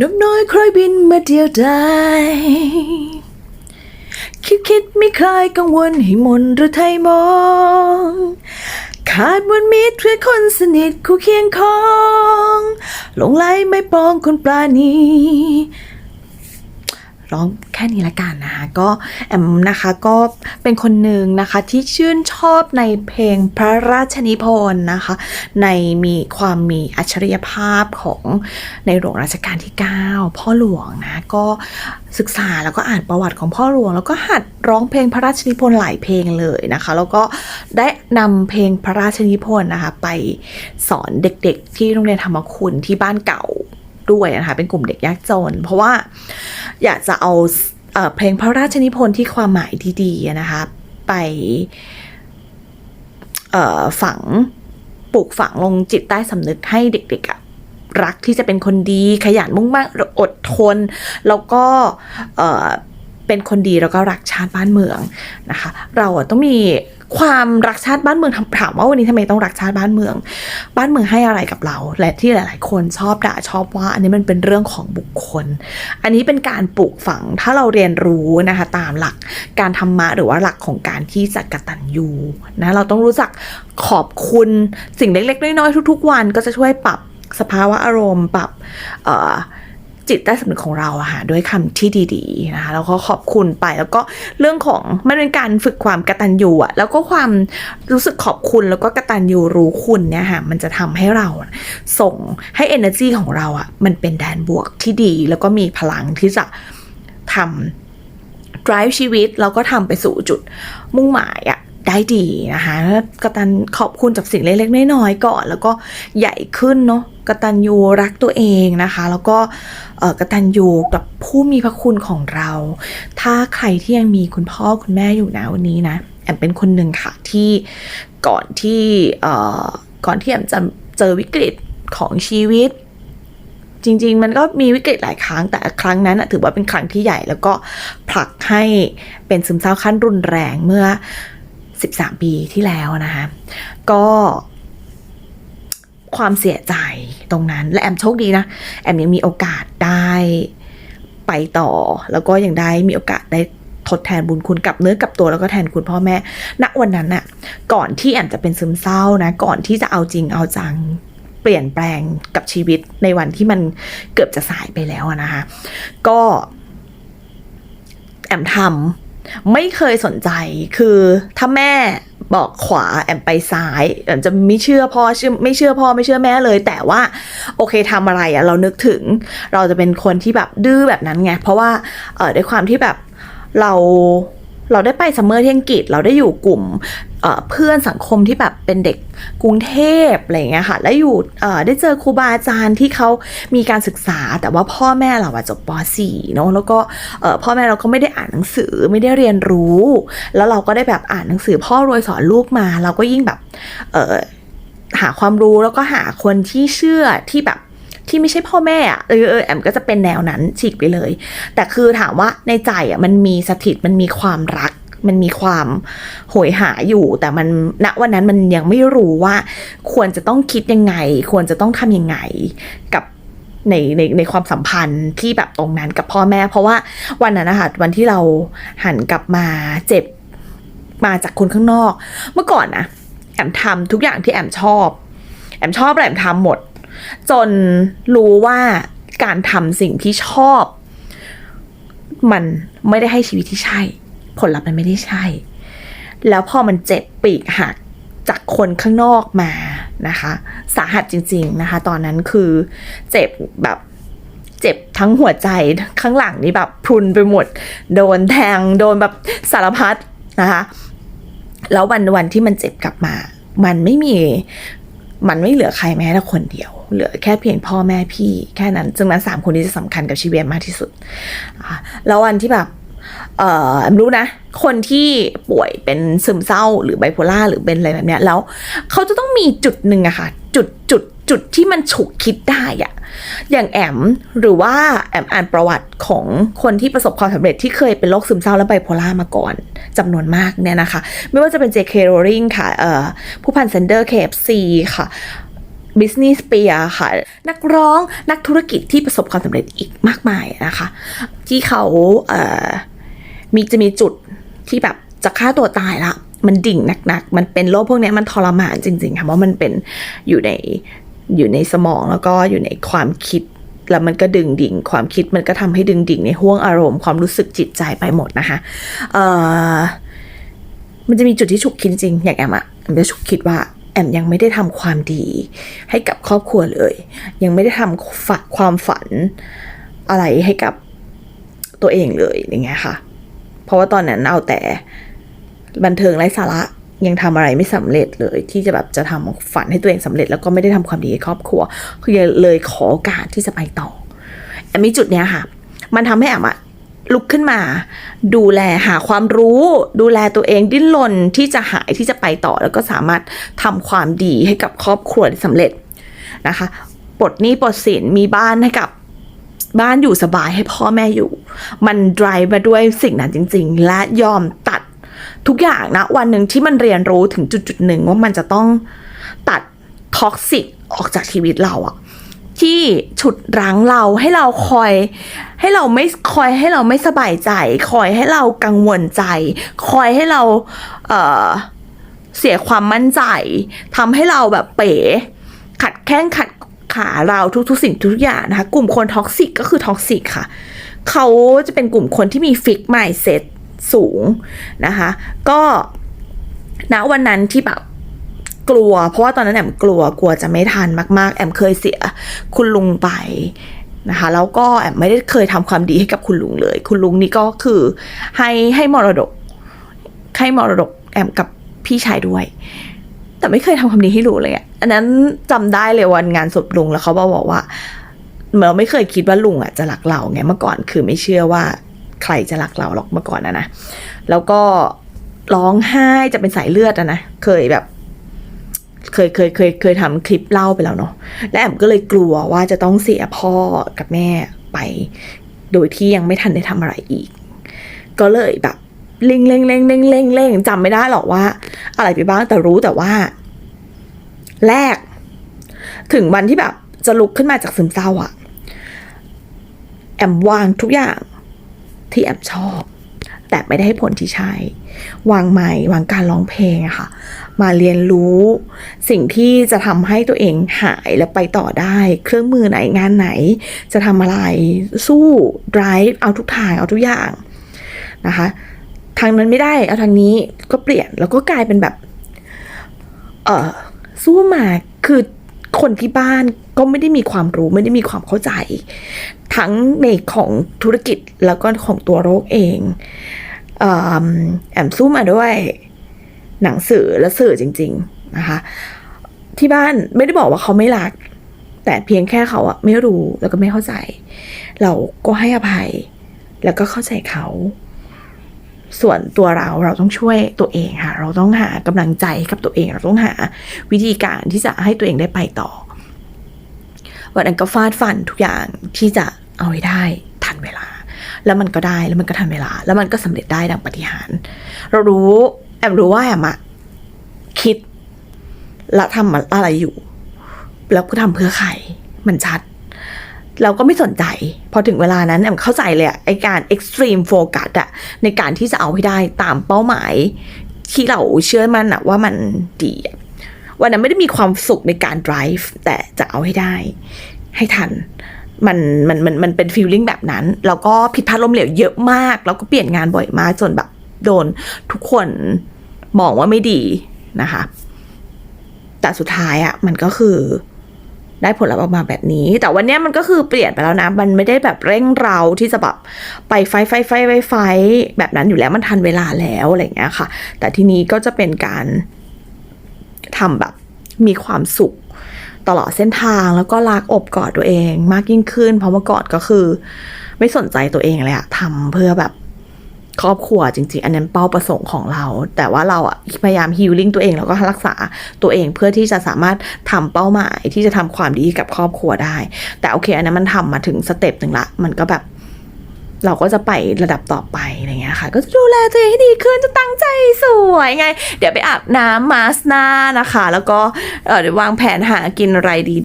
นกน้อยคล้อยบินมาเดียวดายคิดคิดไม่คลายกังวลให้มนหรือไทยมอง ขาดมนมิตรเพื่อคนสนิทคู่เคียงของ หลงไหลไม่ปองคนปราณี ร้องแค่นี้ละกันนะคะก็แอมนะคะก็เป็นคนหนึ่งนะคะที่ชื่นชอบในเพลงพระราชนิพนธ์นะคะ ในมีความมีอัจฉริยภาพของในหลวงรัชกาลที่ 9 พ่อหลวงนะก็ศึกษาแล้วก็อ่านประวัติของพ่อหลวง แล้วก็หัดร้องเพลงพระราชนิพนธ์หลายเพลงเลยนะคะ แล้วก็ได้นำเพลงพระราชนิพนธ์นะคะไปสอนเด็กๆ ที่โรงเรียนธรรมคุณที่บ้านเก่า ด้วยนะคะเป็นกลุ่มเด็กยากจน เพราะว่าอยากจะเอาเอ่อเพลงพระราชนิพนธ์ที่ความหมายดีๆนะคะไปฝังปลูกฝังลงจิตใต้สำนึกให้เด็กๆรักที่จะเป็นคนดีขยันมุ่งมั่นอดทน แล้วก็เอ่อเป็นคนดีแล้วก็รักชาติบ้านเมืองนะคะ เราต้องมี ความรักชาติบ้านเมืองถามถามว่าวันนี้ทำไมต้องรักชาติบ้านเมือง บ้านเมืองให้อะไรกับเรา และที่หลาย ๆ คนชอบด่าชอบว่า อันนี้มันเป็นเรื่องของบุคคล อันนี้เป็นการปลูกฝังถ้าเราเรียนรู้นะคะตามหลักการธรรมะหรือว่าหลักของการที่จะกตัญญูนะเราต้องรู้จักขอบคุณสิ่งเล็ก ๆ น้อย ๆ ทุก ๆ วันก็จะช่วยปรับสภาวะอารมณ์ปรับเอ่อ จิตใต้สำนึกของเราอะค่ะด้วยคำที่ดีๆนะคะแล้วก็ขอบคุณไปแล้วก็เรื่องของมันเป็นการฝึกความกตัญญูอะแล้วก็ความรู้สึกขอบคุณแล้วก็กตัญญูรู้คุณเนี่ยค่ะมันจะทำให้เราส่งให้ energy ของเราอะมันเป็นแดนบวกที่ดี แล้วก็มีพลังที่จะทำ drive ชีวิตแล้วก็ทำไปสู่จุดมุ่งหมายอะได้ดีนะคะกตันขอบคุณจากสิ่งเล็กๆน้อยๆก่อน แล้วก็ใหญ่ขึ้นเนาะ กตัญญูรักตัวเองนะคะ แล้วก็กตัญญูกับผู้มีพระคุณของเรา ถ้าใครที่ยังมีคุณพ่อคุณแม่อยู่นะวันนี้นะแอมเป็นคนหนึ่งค่ะที่ก่อนที่เอ่อก่อนที่แอมจะเจอวิกฤตของชีวิต จริง ๆ มันก็มีวิกฤตหลายครั้งแต่ครั้งนั้นถือว่าเป็นครั้งที่ใหญ่แล้วก็ผลักให้เป็นซึมเศร้าขั้นรุนแรงเมื่อ 13 ปีที่แล้วนะคะ ก็ ความเสียใจตรงนั้น และแอมโชคดีนะ แอมยังมีโอกาสได้ไปต่อ แล้วก็ยังได้มีโอกาสได้ทดแทนบุญคุณกับเนื้อกับตัวแล้วก็แทนคุณพ่อแม่ ณ วันนั้นน่ะ ก่อนที่แอมจะเป็นซึมเศร้านะ ก่อนที่จะเอาจริงเอาจังเปลี่ยนแปลงกับชีวิตในวันที่มันเกือบจะสายไปแล้วนะคะ ก็ แอมทำไม่เคยสนใจ คือถ้าแม่ บอกขวาแอมไปซ้ายแอมจะไม่เชื่อพ่อเชื่อไม่เชื่อพ่อไม่เชื่อแม่เลย แต่ว่าโอเคทำอะไรอะเรานึกถึง เราจะเป็นคนที่แบบดื้อแบบนั้นไงเพราะว่าเออด้วยความที่แบบเราเราได้ไปซัมเมอร์ที่อังกฤษเราได้อยู่กลุ่ม เพื่อนสังคมที่แบบเป็นเด็กกรุงเทพอะไรเงี้ยค่ะ แล้วอยู่ได้เจอครูบาอาจารย์ที่เขามีการศึกษา แต่ว่าพ่อแม่เราอะจบป .4 เนอะแล้วก็พ่อแม่เราก็ไม่ได้อ่านหนังสือไม่ได้เรียนรู้ แล้วเราก็ได้แบบอ่านหนังสือพ่อรวยสอนลูกมา เราก็ยิ่งแบบหาความรู้แล้วก็หาคนที่เชื่อที่แบบที่ไม่ใช่พ่อแม่อะเออเออแอมก็จะเป็นแนวนั้นฉีกไปเลย แต่คือถามว่าในใจอะมันมีสถิตมันมีความรัก มันมีความโหยหาอยู่ แต่มันณวันนั้นมันยังไม่รู้ว่า ควรจะต้องคิดยังไง ควรจะต้องทำยังไงกับในในในความสัมพันธ์ที่แบบตรงนั้นกับพ่อแม่ เพราะว่าวันนั้นนะคะวันที่เราหันกลับมาเจ็บมาจากคนข้างนอก เมื่อก่อนนะแอมทำทุกอย่างที่แอมชอบ แอมชอบอะไรแอมทำหมด จนรู้ว่าการทำสิ่งที่ชอบ มันไม่ได้ให้ชีวิตที่ใช่ ผลลัพธ์มันไม่ได้ใช่ แล้วพอมันเจ็บปีกหักจากคนข้างนอกมานะคะ สาหัสจริง ๆนะคะ ตอนนั้นคือเจ็บแบบเจ็บทั้งหัวใจข้างหลังนี่แบบพรุนไปหมด โดนแทงโดนแบบสารพัดนะคะ แล้ววันวันที่มันเจ็บกลับมา มันไม่มีมันไม่เหลือใครแม้แต่คนเดียว เหลือแค่เพียงพ่อแม่พี่แค่นั้นซึ่งนั้นสามคนนี้จะสำคัญกับชีวิตมากที่สุด แล้ววันที่แบบ เอ่อแอมรู้นะ คนที่ป่วยเป็นซึมเศร้าหรือไบโพล่าหรือเป็นอะไรแบบเนี้ยแล้วเขาจะต้องมีจุดหนึ่งอะค่ะ จุดจุดจุดที่มันฉุกคิดได้อะอย่างแอมหรือว่าแอมอ่านประวัติของคนที่ประสบความสำเร็จที่เคยเป็นโรคซึมเศร้าและไบโพล่ามาก่อนจำนวนมากเนี่ยนะคะ ไม่ว่าจะเป็น J.K. Rowling ค่ะเอ่อผู้พันเซนเดอร์ KFC ค่ะบิสเนสเปียค่ะ นักร้องนักธุรกิจที่ประสบความสำเร็จอีกมากมายนะคะ ที่เขาเอ่อ มีจะมีจุดที่แบบจะฆ่าตัวตายละ มันดิ่งหนักๆ มันเป็นโรคพวกนี้มันทรมานจริงๆค่ะเพราะมันเป็นอยู่ในอยู่ในสมองแล้วก็อยู่ในความคิดแล้วมันก็ดึงดิ่ง ความคิดมันก็ทำให้ดึงดิ่งในห่วงอารมณ์ความรู้สึกจิตใจไปหมดนะคะเอ่อมันจะมีจุดที่ฉุกคิดจริงอย่างแอมอะแอมจะฉุกคิดว่าแอมยังไม่ได้ทำความดีให้กับครอบครัวเลย ยังไม่ได้ทำฝันความฝันอะไรให้กับตัวเองเลยอย่างเงี้ยค่ะ เพราะว่าตอนนั้นเอาแต่บันเทิงไร้สาระยังทำอะไรไม่สำเร็จเลยที่จะแบบจะทำฝันให้ตัวเองสำเร็จ แล้วก็ไม่ได้ทำความดีให้ครอบครัวคือเลยขอโอกาสที่จะไปต่อแอมมีจุดเนี้ยค่ะ มันทำให้แอมอะลุกขึ้นมา ดูแลหาความรู้ ดูแลตัวเองดิ้นรนที่จะหายที่จะไปต่อ แล้วก็สามารถทำความดีให้กับครอบครัวได้สำเร็จนะคะปลดหนี้ปลดสินมีบ้านให้กับ บ้านอยู่สบายให้พ่อแม่อยู่ มัน drive มาด้วยสิ่งนั้นจริง ๆ และยอมตัดทุกอย่างนะ วันหนึ่งที่มันเรียนรู้ถึงจุดจุดๆหนึ่งว่ามันจะต้องตัดท็อกซิกออกจากชีวิตเราอะที่ฉุดรั้งเราให้เราคอย ให้เราไม่คอยให้เราไม่สบายใจ คอยให้เรากังวลใจ คอยให้เราเออเสียความมั่นใจทำให้เราแบบเป๋ ขัดแข้งขัด ขาเราทุกๆ สิ่งทุกอย่างนะคะ กลุ่มคนท็อกซิกก็คือท็อกซิกค่ะ เขาจะเป็นกลุ่มคนที่มีฟิกไมเซ็ตสูงนะคะ ก็ณวันนั้นที่แบบกลัว เพราะว่าตอนนั้นแอมกลัวกลัวจะไม่ทันมากๆ แอมเคยเสียคุณลุงไปนะคะแล้วก็แอมไม่ได้เคยทำความดีให้กับคุณลุงเลย คุณลุงนี่ก็คือให้ให้มรดกให้มรดกแอมกับพี่ชายด้วย แต่ไม่เคยทำความดีให้ลุงเลยอะอันนั้นจำได้เลยวันงานศพลุงแล้วเขาบอกว่าเราไม่เคยคิดว่าลุงอะจะรักเราไงเมื่อก่อนคือไม่เชื่อว่าใครจะรักเราหรอกเมื่อก่อนนะนะแล้วก็ร้องไห้จะเป็นสายเลือดอะนะเคยแบบ เคยเคยเคยเคยทำคลิปเล่าไปแล้วเนาะและแอมก็เลยกลัวว่าจะต้องเสียพ่อกับแม่ไป โดยที่ยังไม่ทันได้ทำอะไรอีก ก็เลยแบบ เล่งเล่งเล่งเล่งเล่งเล่งจำไม่ได้หรอกว่า อะไรไปบ้างแต่รู้แต่ว่า แรก ถึงวันที่แบบจะลุกขึ้นมาจากซึมเศร้าอะแอมวางทุกอย่างที่แอมชอบ แต่ไม่ได้ให้ผลที่ใช่ วางไม้วางการร้องเพลงอะค่ะ มาเรียนรู้สิ่งที่จะทำให้ตัวเองหายและไปต่อได้ เครื่องมือไหนงานไหน จะทำอะไรสู้ drive เอาทุกทางเอาทุกอย่างนะคะ ทางนั้นไม่ได้ เอาทางนี้ก็เปลี่ยนแล้วก็กลายเป็นแบบ เออสู้มาคือคนที่บ้านก็ไม่ได้มีความรู้ไม่ได้มีความเข้าใจ ทั้งในของธุรกิจแล้วก็ของตัวโรคเองเอิ่มแอมสู้มาด้วยหนังสือและสื่อจริง ๆนะคะ ที่บ้านไม่ได้บอกว่าเขาไม่รัก แต่เพียงแค่เขาอะไม่รู้แล้วก็ไม่เข้าใจ เราก็ให้อภัย แล้วก็เข้าใจเขา ส่วนตัวเราเราต้องช่วยตัวเองค่ะ เราต้องหากำลังใจให้กับตัวเอง เราต้องหาวิธีการที่จะให้ตัวเองได้ไปต่อ วันนั้นก็ฟาดฟันทุกอย่างที่จะเอาให้ได้ทันเวลา แล้วมันก็ได้แล้วมันก็ทันเวลา แล้วมันก็สำเร็จได้ดังปฏิหาร เรารู้แอมรู้ว่าแอมอะคิดและทำอะไรอยู่ แล้วก็ทำเพื่อใครมันชัด เราก็ไม่สนใจ พอถึงเวลานั้นแอมเข้าใจเลยอะไอการ extreme focus อะในการที่จะเอาให้ได้ตามเป้าหมาย ที่เราเชื่อมันอะว่ามันดีวันนั้นไม่ได้มีความสุขในการ drive แต่จะเอาให้ได้ ให้ทันมันมันมันมันเป็น feeling แบบนั้น แล้วก็ผิดพลาดล้มเหลวเยอะมาก แล้วก็เปลี่ยนงานบ่อยมากจนแบบโดนทุกคนมองว่าไม่ดีนะคะ แต่สุดท้ายอะมันก็คือ ได้ผลลัพธ์ออกมาแบบนี้ แต่วันนี้มันก็คือเปลี่ยนไปแล้วนะ มันไม่ได้แบบเร่งเราที่จะแบบไปไฟไฟไฟไฟไฟแบบนั้นอยู่แล้วมันทันเวลาแล้วอะไรเงี้ยค่ะ แต่ทีนี้ก็จะเป็นการทำแบบมีความสุขตลอดเส้นทางแล้วก็รักอบกอดตัวเองมากยิ่งขึ้น เพราะเมื่อก่อนก็คือ ไม่สนใจตัวเองเลยอะทำเพื่อแบบ ครอบครัวจริง ๆ อันนั้นเป้าประสงค์ของเรา แต่ว่าเราอะพยายามฮิลลิ่งตัวเองแล้วก็รักษาตัวเองเพื่อที่จะสามารถทำเป้าหมายที่จะทำความดีกับครอบครัวได้ แต่โอเค อันนั้นมันทำมาถึงสเต็ปหนึ่งละ มันก็แบบเราก็จะไประดับต่อไปอะไรเงี้ยค่ะ ก็จะดูแลตัวเองให้ดีขึ้นจะตั้งใจสวยไง เดี๋ยวไปอาบน้ำมาสก์หน้านะคะ แล้วก็เดี๋ยววางแผนหากินอะไรดี